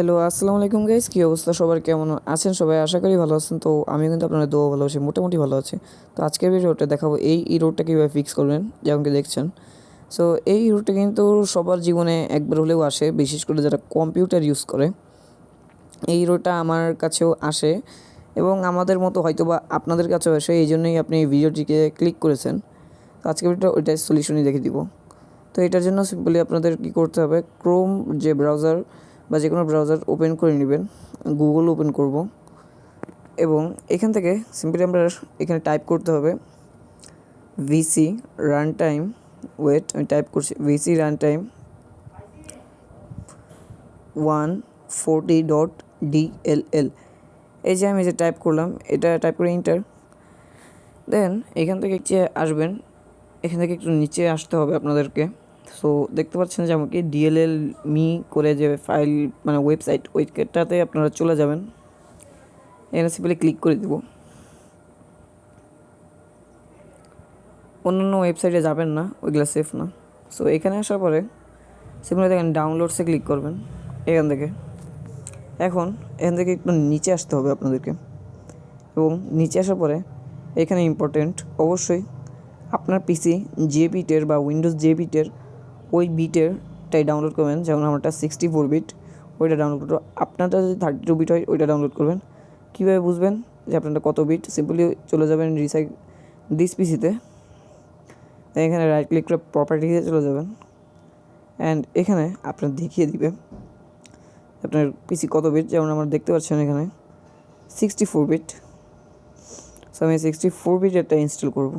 Hello আসসালামু আলাইকুম guys কী অবস্থা? সবার কেমন আছেন? সবাই আশা করি ভালো আছেন। তো আমি কিন্তু আপনাদের দোয়া ভালো আছি, মোটামুটি ভালো আছে। তো আজকের ভিডিওটা দেখাবো এই ই রোডটা কীভাবে ফিক্স করবেন যেমন কি দেখছেন। সো এই ইরোডটা কিন্তু সবার জীবনে একবার হলেও আসে, বিশেষ করে যারা কম্পিউটার ইউজ করে। এই ইরোডটা আমার কাছেও আসে এবং আমাদের মতো হয়তো বা আপনাদের কাছেও আসে, এই জন্যই আপনি এই ভিডিওটিকে ক্লিক করেছেন। তো আজকের ভিডিওটা ওইটাই সলিউশনই দেখে দিব। তো এটার জন্য সিম্পলি আপনাদের কী করতে হবে ক্রোম যে ব্রাউজার বা যে কোনো ব্রাউজার ওপেন করে নেবেন গুগল ওপেন করব এবং এখান থেকে সিম্পলি আমরা এখানে টাইপ করতে হবে ভিসি রান টাইম ওয়েট আমি টাইপ করছি VC run time one forty dot DLL এই যে আমি যে টাইপ করলাম, এটা টাইপ করে ইন্টার দেন এখান থেকে নিচে আসবেন, এখান থেকে একটু নিচে আসতে হবে আপনাদেরকে। সো দেখতে পাচ্ছেন যে আমাকে ডিএলএল মি করে যে ফাইল মানে ওয়েবসাইট ওইটাতে আপনারা চলে যাবেন। এখানে সিম্পলি ক্লিক করে দেব। অন্যান্য ওয়েবসাইটে যাবেন না, ওইগুলো সেফ না। সো এখানে আসার পরে সিম্পলি দেখেন ডাউনলোডসে ক্লিক করবেন, এখান থেকে। এখন, এখান থেকে একটু নিচে আসতে হবে আপনাদেরকে। এবং নিচে আসার পরে এখানে ইম্পর্টেন্ট অবশ্যই আপনার পিসি যে বিটের বা উইন্ডোজ যে বিটের ওই বিটেরটাই ডাউনলোড করবেন, যেমন আমারটা সিক্সটি ফোর বিট ওইটা ডাউনলোড করব আপনারটা যদি থার্টি টু বিট হয়, ওইটা ডাউনলোড করবেন। কীভাবে বুঝবেন যে আপনারটা কত বিট সিম্পলি চলে যাবেন রিসাইক দিস পিসিতে এখানে রাইট ক্লিক করে প্রপার্টিতে চলে যাবেন। অ্যান্ড এখানে আপনার দেখিয়ে দিবে আপনার পিসি কত বিট যেমন আমরা দেখতে পাচ্ছেন এখানে। সিক্সটি ফোর বিট সো আমি সিক্সটি ফোর বিটেরটা ইনস্টল করব।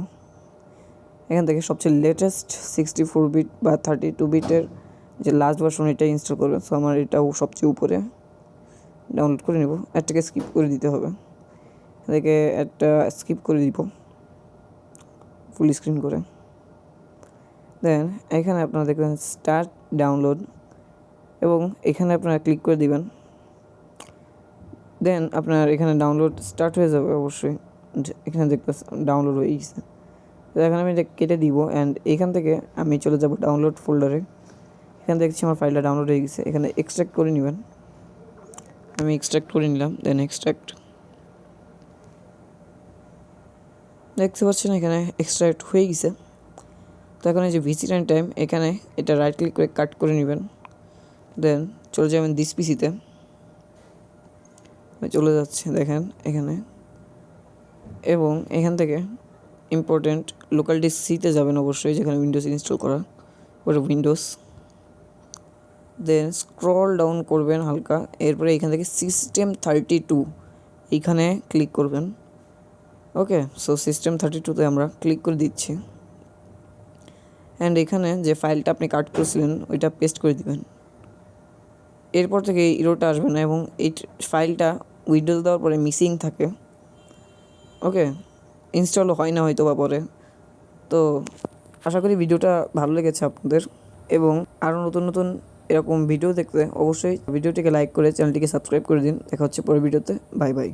এখান থেকে সবচেয়ে লেটেস্ট সিক্সটি ফোর বিট বা থার্টি টু বিটের যে লাস্ট ভার্সন এটা ইনস্টল করবেন। সো আমার এটাও সবচেয়ে উপরে। ডাউনলোড করে নেব। অ্যাডটাকে স্কিপ করে দিতে হবে। এদিকে একটা স্কিপ করে দিব। ফুল স্ক্রিন করে। দেন এখানে আপনারা দেখবেন স্টার্ট ডাউনলোড এবং এখানে আপনারা ক্লিক করে দিবেন। দেন আপনার এখানে ডাউনলোড স্টার্ট হয়ে যাবে অবশ্যই। এখানে দেখবেন ডাউনলোড হয়ে গেছে। তো এখানে আমি এটা কেটে দিব অ্যান্ড এখান থেকে আমি চলে যাব ডাউনলোড ফোল্ডারে এখানে দেখছি আমার ফাইলটা ডাউনলোড হয়ে গেছে। এখানে এক্সট্রাক্ট করে নেবেন। আমি এক্সট্রাক্ট করে নিলাম দেন এক্সট্রাক্ট দেখতে পাচ্ছেন এখানে এক্সট্রাক্ট হয়ে গেছে। তো এখন এই যে ভিসি টাইম টাইম এখানে এটা রাইট ক্লিক করে কাট করে নেবেন। দেন চলে যাবেন দিস পিসিতে চলে যাচ্ছে, দেখেন এখানে। এবং এখান থেকে ইম্পর্টেন্ট লোকাল ডিস্ক সিতে যাবেন অবশ্যই, যেখানে উইন্ডোজ ইনস্টল করা, ওটা উইন্ডোজ দেন স্ক্রল ডাউন করবেন হালকা, এরপরে এখান থেকে সিস্টেম থার্টি টু এইখানে ক্লিক করবেন। ওকে সো সিস্টেম থার্টি টুতে আমরা ক্লিক করে দিচ্ছি। অ্যান্ড এখানে যে ফাইলটা আপনি কাট করেছিলেন, ওইটা পেস্ট করে দিবেন। এরপর থেকে এই ইরোটা আসবে না, এবং এই ফাইলটা উইন্ডোজ দেওয়ার পরে মিসিং থাকে। ওকে ইনস্টলও হয় না হয়তো বা পরে। তো আশা করি ভিডিওটা ভালো লেগেছে আপনাদের এবং আরও নতুন নতুন এরকম ভিডিও দেখতে অবশ্যই ভিডিওটিকে লাইক করে চ্যানেলটিকে সাবস্ক্রাইব করে দিন। দেখা হচ্ছে পরের ভিডিওতে। Bye bye